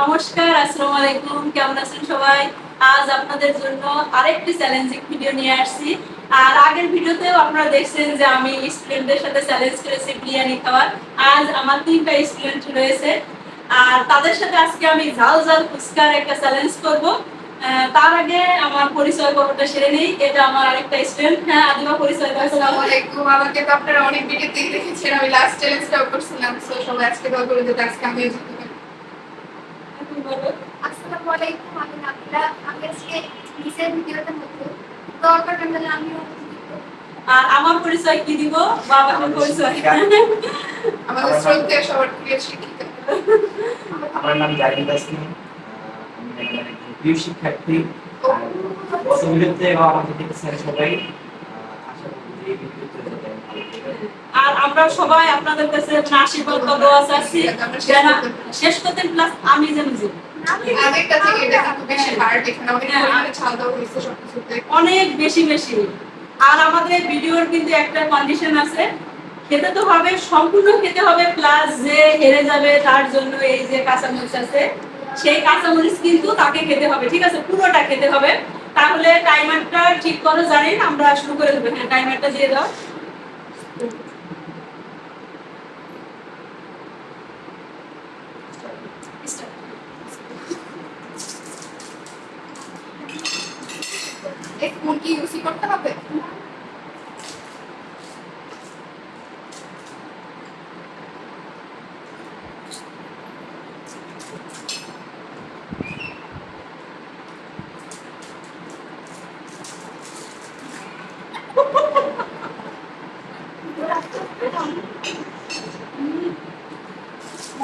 নমস্কার, আসসালামু আলাইকুম। কেমন আছেন সবাই? আজ আপনাদের জন্য আরেকটি চ্যালেঞ্জিং ভিডিও নিয়ে আসছি। আর আগের আপনারা দেখছেন যে আমি স্টুডেন্টদের সাথে চ্যালেঞ্জ করেছি বিরিয়ানি খাওয়ার। আজ আমার তিনটা স্টুডেন্ট রয়েছে। আর তাদের সাথে আজকে আমি ঝাল ঝাল ফুচকার একটা চ্যালেঞ্জ করব। তার আগে আমার পরিচয় পর্বটা সেরে নেই। এটা আমার আরেকটা স্টুডেন্ট হ্যাঁ আদিমা পরিচয় আসসালামু আলাইকুম। আমাকে তো আপনারা অনেক ভিডিওতেই দেখেছেন। আমি লাস্ট চ্যালেঞ্জটাও করছিলাম। সো সবাই আজকে করে দিতে, আজকে আমিও জিততে পারি তুমি বলো। আসসালামু আলাইকুম আমি নাবিলা আমি আজকে নিচের ভিডিওতে তাহলে আমিও আর আমার পরিচয় কি দিব বাবার পরিচয় আমাদের সবার প্রিয় শিক্ষিকা আমার নাম জাহিদ আসিম আমি প্রিয় শিক্ষার্থী আর আমাকে দেখেছেন সবাই আমি আমরা সবাই আপনাদের কাছে আশীর্বাদ দোয়া চাচ্ছি শেষ করতে প্লাস আমি যেন জিতবো। আগেরটা থেকে এটা কিন্তু বেশি হার্ড এখানে অনেক পরিমাণে ছাল দেওয়া হয়েছে সবকিছুতে অনেক বেশি বেশি। আর আমাদের ভিডিওর কিন্তু একটা কন্ডিশন আছে। খেতে তো হবে সম্পূর্ণ খেতে হবে প্লাস যে হেরে যাবে তার জন্য এই যে কাঁচামরিচ আছে সেই কাঁচামরিচ কিন্তু তাকে খেতে হবে ঠিক আছে? পুরোটা খেতে হবে। তাহলে টাইমারটা ঠিক করো জানেন? আমরা শুরু করে দেবো। হ্যাঁ টাইমারটা দিয়ে দাও। এই ফোন কি ইউজ করতে হবে?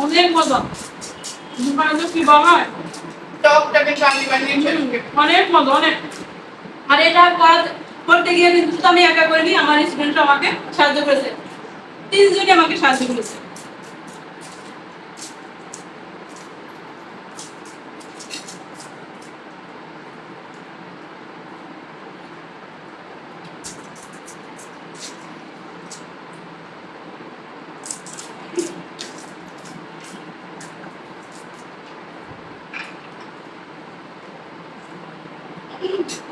অনেক মজা। দোকানে তো কি বানায় টকটা কিন্তু আমি অনেক মজা অনেক। আর এটা করতে গিয়ে কিন্তু আমি একা করিনি, আমার স্টুডেন্ট আমাকে সাহায্য করেছে। তিনজনই আমাকে সাহায্য করেছে। আস্তে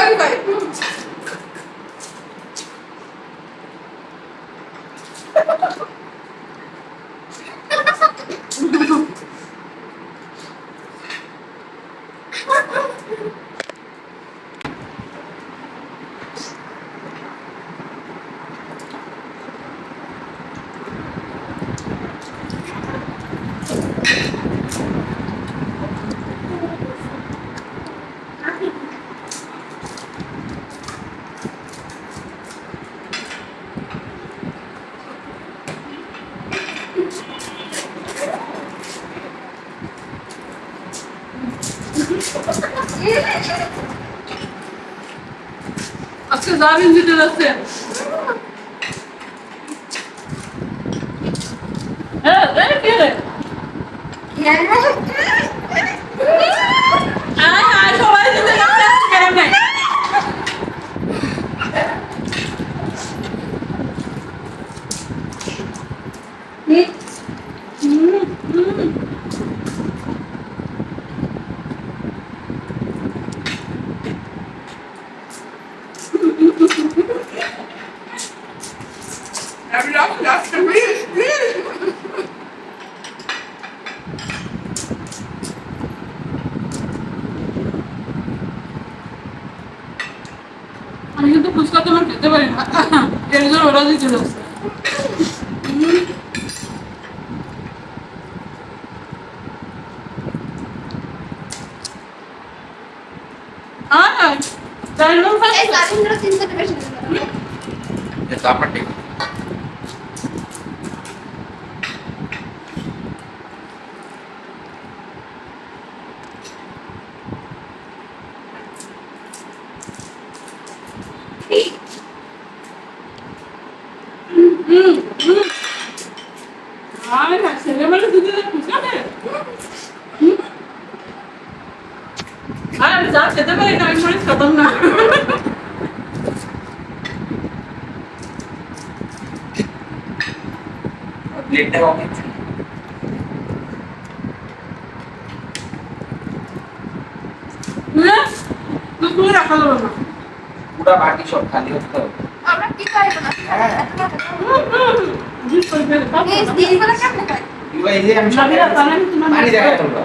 কিন্তু ডিসকোয়ালিফাই আজকে জামিন দিতে যাচ্ছে হ্যাঁ এই কে রে? আয়, আয়, সবাই দিতে যাচ্ছে, কেন নাই? হুম, হুম। আমি লাস্ট লাস্ট প্লিজ প্লিজ আমি কিন্তু ফুচকা তোমার খেতে পারি না। এর জন্য ওরা করে এটা তো আপনার ঠিক। আরে যা খেতে পারি না আমি মনে খেতাম না প্লেটটা না পুরো বাকি সব খালি হতে হবে আমি তোমার পানি দেখাই তোমরা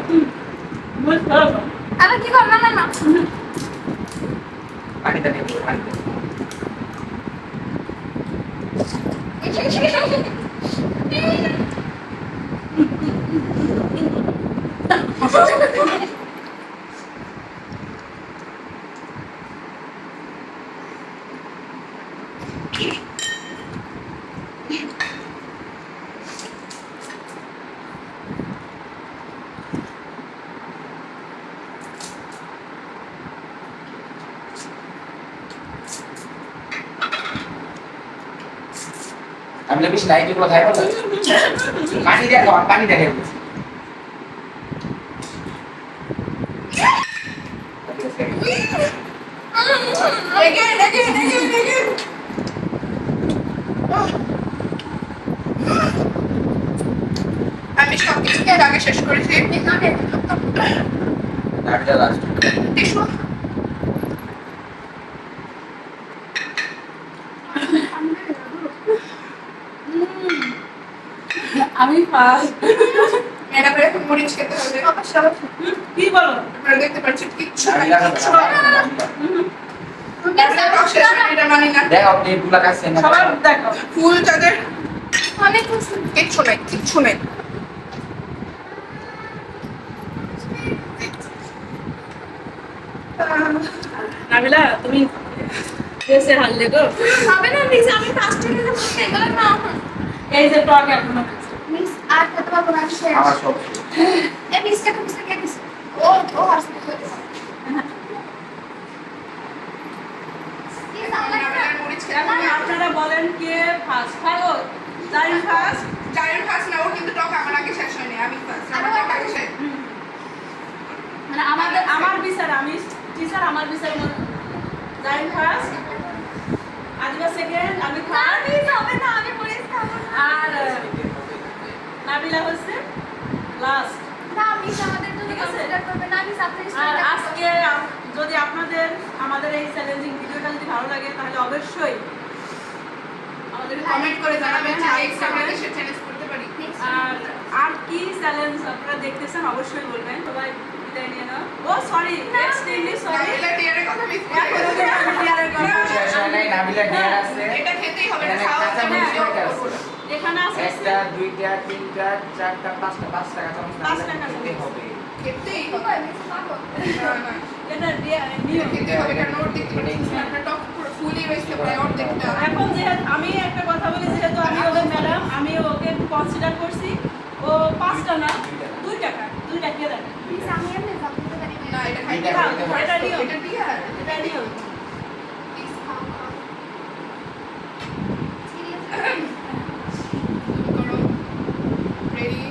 বুঝ করো আরে কি কর না না না পানি দেখাই পানি দেখাই আমি তো বেশি এগুলো খাই বলো। পানি দেখো পানি দেখে। আমি সব কিছু এর আগে শেষ করেছি? নাবিটা লাস্ট টিস্যু আমি ম্যাডাম এখন মরিচ খেতে হবে। কি বলো? আপনারা দেখতে পাচ্ছেন কিচ্ছু নাই কিচ্ছু নাই তারপরে টক শেষ হয়নি, এটা মানি না দেখো আপনি এগুলা কাছে না সবাই দেখো ফুল তাদের অনেক খুশি কিচ্ছু নাই কিচ্ছু নাই নাবিলা তুমি দেশে হারলে গো হবে না মিস আমি ফার্স্ট টাইমে বলতে এগুলো না এই যে টক এখনও মিস আর পারব না শেষ? আমার সব এই মিসটা মিসটা কে দিছে ও ও হবে আপনারা বলেন কে ফার্স্ট খাও জানি ফার্স্ট জারির ফার্স্ট না ওর কিন্তু টক আমার আগে শেষ হয়নি আমি ফার্স্ট আমার টক আগে শেষ। মানে আমাদের আমার বিচার আমি টিচার আমার বিচার জানি ফার্স্ট আদিবা সেকেন্ড আমি থার্ড হবে না আমি মরিচ খাব আর নাবিলা হচ্ছে লাস্ট না মিস আমাদের জন্য কনসিডার করবে না মিস আপনি আর আজকে যদি আপনাদের আমাদের এই চ্যালেঞ্জিং ভিডিওটা যদি ভালো লাগে তাহলে অবশ্যই আমাদের কমেন্ট করে জানাবেন যে নেক্সট চ্যালেঞ্জ করতে পারি আর আর কি চ্যালেঞ্জ আপনারা দেখতেছেন অবশ্যই বলবেন। সবাই বিদায় নিয়ে নাও ও সরি এক্সট্রিমলি সরি এখানে আছে দুইটা তিনটা চারটা পাঁচটা হবে এটা ফুলই এখন যেহেতু আমি একটা কথা বলি যেহেতু আমি ওদের ম্যাডাম, আমি ওকে কনসিডার করছি। ও পাঁচটা না দুই টাকা দুই টাকা দেন মিস আমি এমনি ভাবতে পারি না না এটা এটা নিও। এটা টিয়ার এটা নিয়ম প্লিজ খাও খাও সিরিয়াস করো রেডি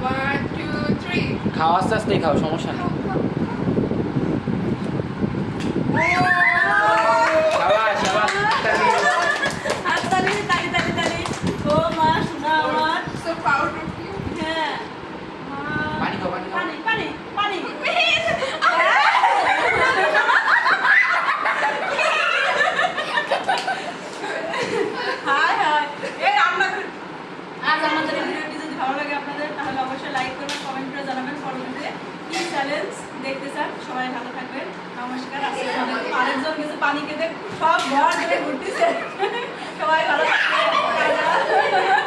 ওয়ান টু থ্রি খাও আস্তে আস্তেই খাও সমস্যা নেই শাবাশ শাবাশ হাততালি তালি তালি তালি ও মা শোনা আমার সো প্রাউড অফ ইউ হ্যাঁ মা পানি খাও পানি খাও পানি পানি পানি হাই হাই এই আপনাদের আজ আমাদের এই ভিডিওটি যদি ভালো লাগে আপনাদের তাহলে অবশ্যই লাইক করবেন কমেন্ট করে জানাবেন পরবর্তীতে কি দেখতে চান, সবাই ভালো থাকবেন। নমস্কার আসসালামু আলাইকুম আরেকজন কিছু পানি খেতে সব ঘর ধরে ঘুরতেছে। সবাই ভালো থাকবেন।